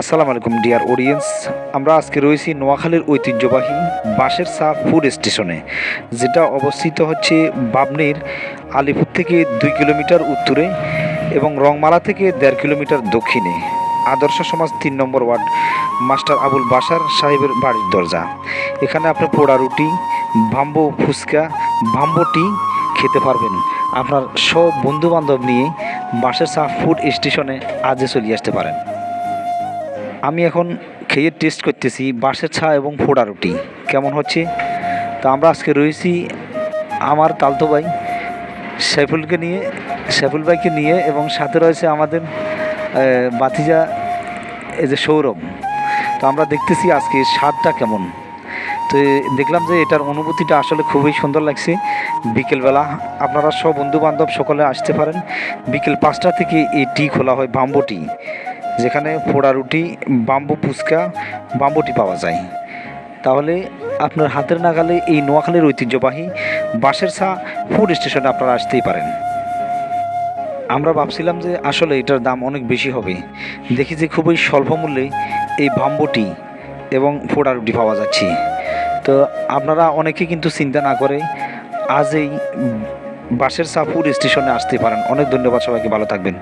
আসসালামু আলাইকুম, dear audience. আমরা আজকে রয়েছি নোয়াখালীর ঐতিহ্যবাহী বাঁশের চা ফুড স্টেশনে, যেটা অবস্থিত হচ্ছে বাবনির আলিপুর থেকে দুই কিলোমিটার উত্তরে এবং রংমালা থেকে দেড় কিলোমিটার দক্ষিণে। আদর্শ সমাজ তিন নম্বর ওয়ার্ড, মাস্টার আবুল বাসার সাহেবের বাড়ির দরজা। এখানে আপনি পোড়া রুটি, ভাম্বো ফুচকা, ভাম্বো টি খেতে পারবেন। আপনার সব বন্ধু বান্ধব নিয়ে বাঁশের চা ফুড স্টেশনে আজে চলে আসতে পারেন। আমি এখন খেয়ে টেস্ট করতেছি বাঁশের ছা এবং ফোড়া রুটি। কেমন হচ্ছে? তো আমরা আজকে রয়েছি আমার তালতো ভাই সাইফুলকে নিয়ে সাইফুল ভাইকে নিয়ে এবং সাথে রয়েছে আমাদের বাতিজা এই যে সৌরভ। তো আমরা দেখতেছি আজকে স্বাদটা কেমন। তো দেখলাম যে এটার অনুভূতিটা আসলে খুবই সুন্দর লাগছে। বিকেলবেলা আপনারা সব বন্ধু বান্ধব সকলে আসতে পারেন। বিকেল পাঁচটা থেকে এই টি খোলা হয়, বাম্বো টি। যেখানে পোড়া রুটি, বাম্বু ফুচকা, বাম্বুটি পাওয়া যায়। তাহলে আপনার হাতের নাগালে এই নোয়াখালীর ঐতিহ্যবাহী বাঁশের ছা ফুড স্টেশনে আপনারা আসতেই পারেন। আমরা ভাবছিলাম যে আসলে এটার দাম অনেক বেশি হবে। দেখি যে খুবই স্বল্প মূল্যে এই বাম্বুটি এবং পোড়া রুটি পাওয়া যাচ্ছে। তো আপনারা অনেকে কিন্তু চিন্তা না করে আজ এই বাঁশের চা ফুড স্টেশনে আসতে পারেন। অনেক ধন্যবাদ সবাইকে, ভালো থাকবেন।